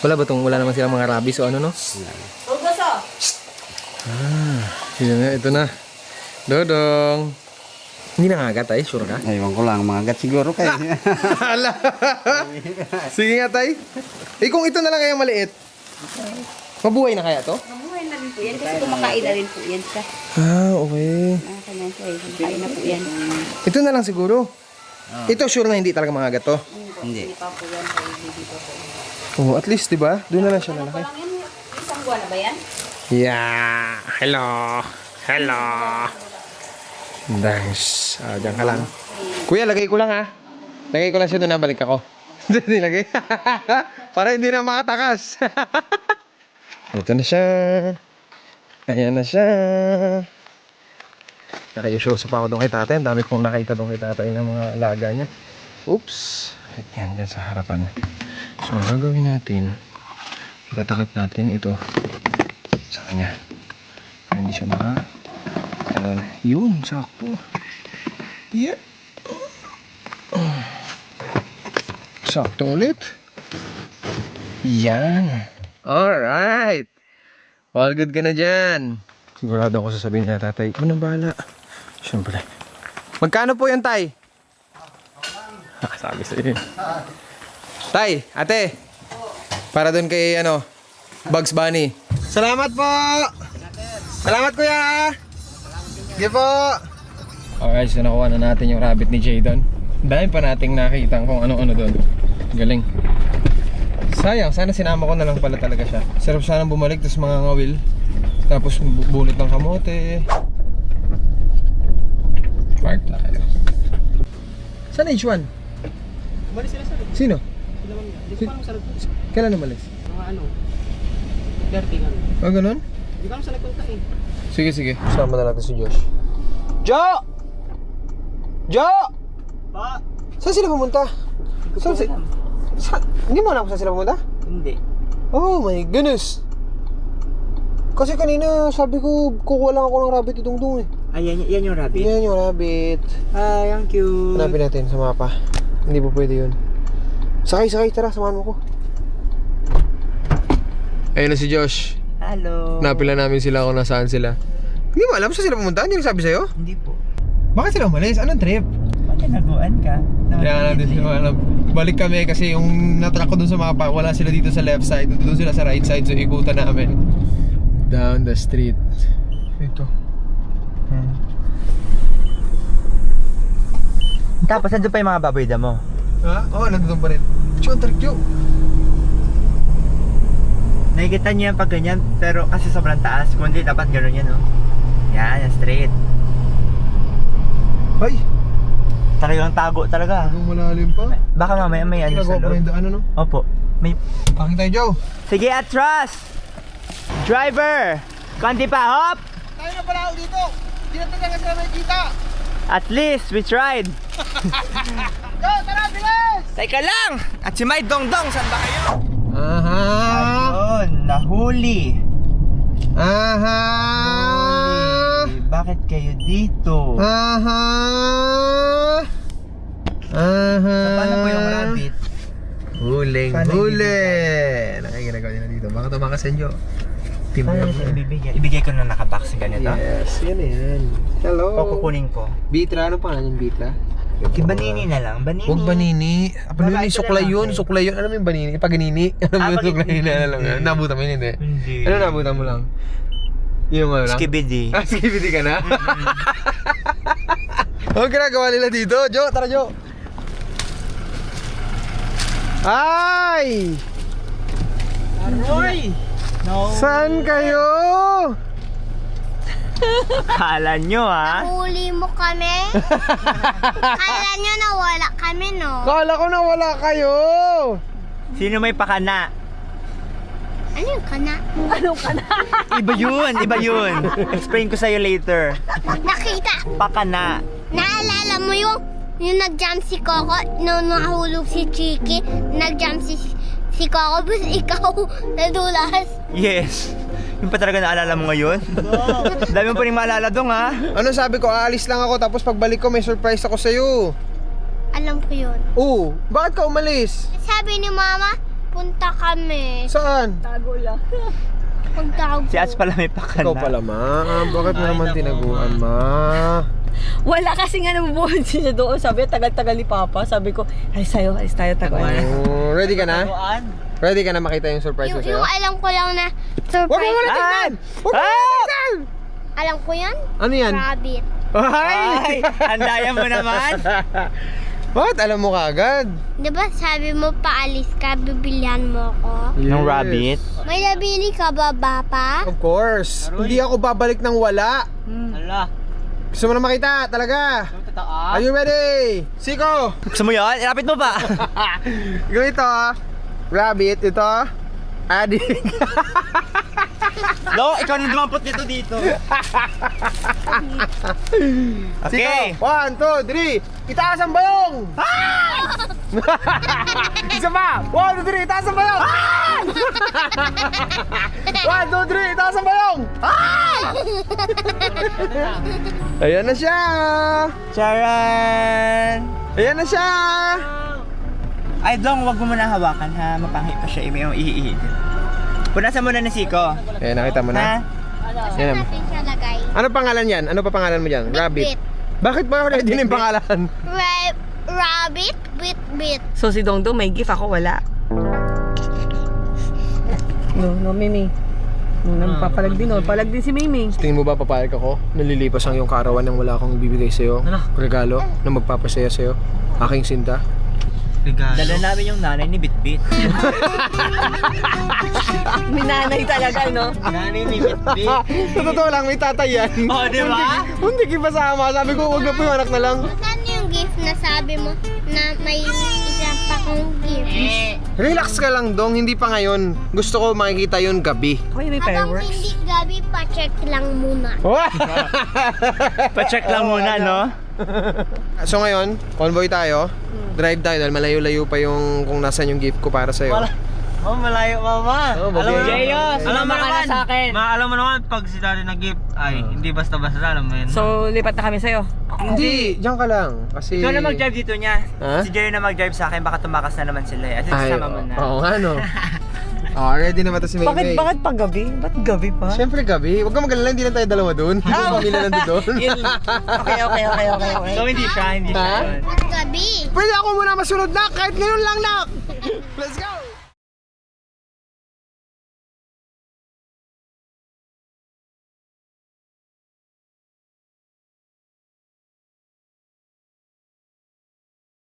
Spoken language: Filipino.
Wala ba tong, wala naman silang mga rabies o ano no? Yun na, ito na. Dodong. Hindi nangagat ay, sure ka? Ewan ko lang, mga gat siguro kayo. Hala. Sige nga tay. Eh kung ito na lang kaya maliit. Mabuhay na kaya to? Mabuhay na rin po yan kasi kumakain na rin po yan siya. Ah, okay. Ah, kanya siya eh. Kumakain na po yan. Ito na lang siguro. Ito sure na hindi talaga mangagat to. Hindi. Hindi pa po yan. Hindi pa po. Oh, at least 'di ba? Doon na lang siya lalaki. Isang buwan na ba yan? Yeah. Hello. Hello. Thanks. Ah, diyan ka lang. Kuya, lagay ko lang ha. Lagay ko lang siya doon na balik ako. Hindi lagay. Para hindi na makatakas. Ito na siya. Ayan na siya. Nakayusyoso pa ako doon kay tatay. Ang dami kong nakita doon kay tatay ng mga alaga niya. Oops. Ayan, dyan sa harapan. So, ang gagawin natin, itatakip natin ito sa kanya. Para hindi siya maka... Ganun. Yun, sakto. Yeah. Sakto ulit. Yan. Alright. All good ka na dyan. Sigurado ako sasabihin niya tatay, nang bahala. Siyempre. Magkano po yan, tay? Sabi sa'yo. Tay, ate. Para doon kay, ano, Bugs Bunny. Salamat po! Salamat, kuya! Sige po! Okay, so nakuha na natin yung rabbit ni Jadon. Dahil pa nating nakita kung ano-ano doon. Galing. Sayang, sana sinama ko na lang pala talaga siya. Sarap sana bumalik, tapos mga ngawil. Tapos bu- bunot ng kamote. Park tayo. Saan na H1? Balik sila sa Sino? Sila man yan. Di ko alam sa nagpunta. Kailan umalis? Mga ano. 30 ano. Ah, ganun? Di ko alam sa nagpunta eh. Sige, sige. Sama na natin si Josh. Jo! Jo! Pa! Saan sila pumunta? Di ko Saan si- alam. Sa hindi mo alam kung saan sila pumunta? Hindi. Oh my goodness! Kasi kanina sabi ko kukuha lang ako ng rabbit itong dung eh. Ay, yan, yan yung rabbit. Yan yung rabbit. Ay, ang cute. Hanapin natin sa mapa. Hindi po pwede yun. Sakay, sakay. Tara, samahan mo ko. Ayun na si Josh. Hello. Napila namin sila kung nasaan sila. Hindi mo alam saan sila pumunta? Hindi sabi sa'yo? Hindi po. Bakit sila umalis? Anong trip? Patinaguan ka. Kaya natin sila alam. Balik kami kasi yung natrack ko dun sa mapa, wala sila dito sa left side. Doon sila sa right side. So ikutan namin. Down the street. Ito. Hmm. Tapos, nandun pa yung mga baboy damo. Ha? Oo, oh, nandun pa rin. Chon, tarikyo. Nakikita niyo yan pag ganyan, pero kasi sobrang taas. Kung hindi, dapat gano'n yan, no? Yan, yan, straight. Ay, Talagang tago talaga. hanggang malalim pa. Baka mamaya may ano sa loob. ano no? Opo. May... Pangin tayo, Joe. Sige, atras! Driver! Konti pa, hop! Tayo na pala ako dito. Hindi na talaga sila nakikita. At least, we tried! Joe, tara, bilis! Teka lang! At si May Dongdong, saan ba kayo? Aha! Ayun, nahuli! Aha! Huli. Bakit kayo dito? Aha! Aha! So, paano po yung rabbit? Huling huli! Nakikinagawa nila dito. Baka tumakas sa inyo. Na. ibibigay? Ibigay ko na nakabox ganito? Yes, yan na yan. Hello! O kukunin ko? Bitra, ano pangalan yung Bitra? Banini na lang, banini. Huwag banini. Ano yun? Babae ka Suklay yun. Suklay yun. Alam mo yung banini? Paganini. Alam mo Ah, yung suklay na alam mo yun? Nabutan mo yun, hindi? Hindi. Ano nabutan mo lang? Yung ano lang? Skibidi. Ah, skibidi ka na? Ano ginagawa nila dito? Jo, tara Jo! Ay! Aroy! No. Saan kayo? Kala nyo ha? Huli mo kami? Kala nyo nawala kami, no? Kala ko na wala kayo! Sino may pakana? Ano yung kana? Iba yun, iba yun. Explain ko sa'yo later. Nakita! Pakana. Naalala mo yung yung nag-jump si Coco, nung nahulog si Chiki, nag-jump si, si Coco, bus ikaw nadulas. Yes. Yung pa talaga naalala mo ngayon? Dami mo pa rin maalala dong ha? Ano sabi ko, aalis lang ako tapos pagbalik ko may surprise ako sa'yo. Alam ko yun. Oo, bakit ka umalis? Sabi ni Mama, punta kami. Saan? Pagtawag Si Ats pala may pakana. Ikaw pala, ma. Bakit mo naman tinaguan, ma? Wala kasi nga nabubuhan siya doon. Sabi, tagal-tagal ni Papa. Sabi ko, alis tayo, alis tayo, tagal. Oh, ready ka na? Taguan. Ready ka na makita yung surprise ko Yung, sa'yo? yung alam ko lang na Huwag mo surprise. muna tignan! Huwag mo muna tignan! Alam ko yan? Ano yan? Rabbit. Ay! Andaya mo naman. Bakit alam mo kaagad? Di ba sabi mo paalis ka, bibilihan mo ako? Ng rabbit. May nabili ka ba, Papa? Of course. Hindi ako babalik ng wala. Ala. Gusto mo na makita, talaga. Are you ready? Siko! Gusto mo yun? Ilapit mo pa. Ikaw ito, ah. rabbit, ito, adik. No, ikaw na dumampot nito dito. Okay. Siko, one, two, three. Itaas ang bayong! Isa pa! One, two, three, itaas ang bayong! one, two, three, itaas ang bayong! Ayan na siya! Charan! Ayan na siya! Ay, Dong, wag mo muna hawakan ha. Mapanghi pa siya. May ihihi. Punasan mo na ni Siko. Ayan, nakita mo Ha? na. Saan Yan. natin siya lagay? Ano pangalan yan? Ano pa pangalan mo dyan? Rabbit. Bit. Bakit ba ready na yung pangalan? Ra- rabbit, bit, bit. So si Dongdong may gift, ako wala. No, no, Mimi. No, nagpapalag din, no. Palag din si Mimi. Tingin mo ba papayag ako? Nalilipas ang iyong karawan nang wala akong ibibigay sa'yo? Regalo na magpapasaya sa'yo? Aking sinta? Dala namin yung nanay ni Bitbit. Minanay talaga, no? nanay ni Bitbit. Sa totoo lang, may tatay yan. Oh, di ba? Hindi kipasama. Sabi ko, huwag na po yung anak na lang. Saan yung gift na sabi mo na may isa pa kong gift? Relax ka lang, Dong. Hindi pa ngayon. Gusto ko makikita yun gabi. Hoy, may Habang fireworks. hindi gabi, pa-check lang muna. Pa-check lang muna, no? so ngayon, convoy tayo. Drive tayo dahil malayo-layo pa yung kung nasan yung gift ko para sa'yo. Oh, malayo, mama. Oh, alam mo, Jeyos, Alam mo naman, sa akin. Ma, alam mo naman, pag si daddy nag-gift, ay, hindi basta-basta, alam mo yun. So, lipat na kami sa'yo. Hindi, diyan ka lang. Kasi... Ikaw na mag-drive dito niya. Ha? Si Jerry na mag-drive sa akin, baka tumakas na naman sila eh. At least Ay, sama mo na. Oo nga, no. oh, ready na ba si Maymay? Bakit, bakit pag gabi? Ba't gabi pa? Siyempre gabi. Huwag ka mag-alala, hindi lang tayo dalawa doon. Hindi Ah, pamilya nandun doon. Okay, okay, okay, okay, okay. So hindi siya, hindi siya. Ha? yun. Gabi. Pwede ako muna masunod na kahit ngayon lang na. Let's go!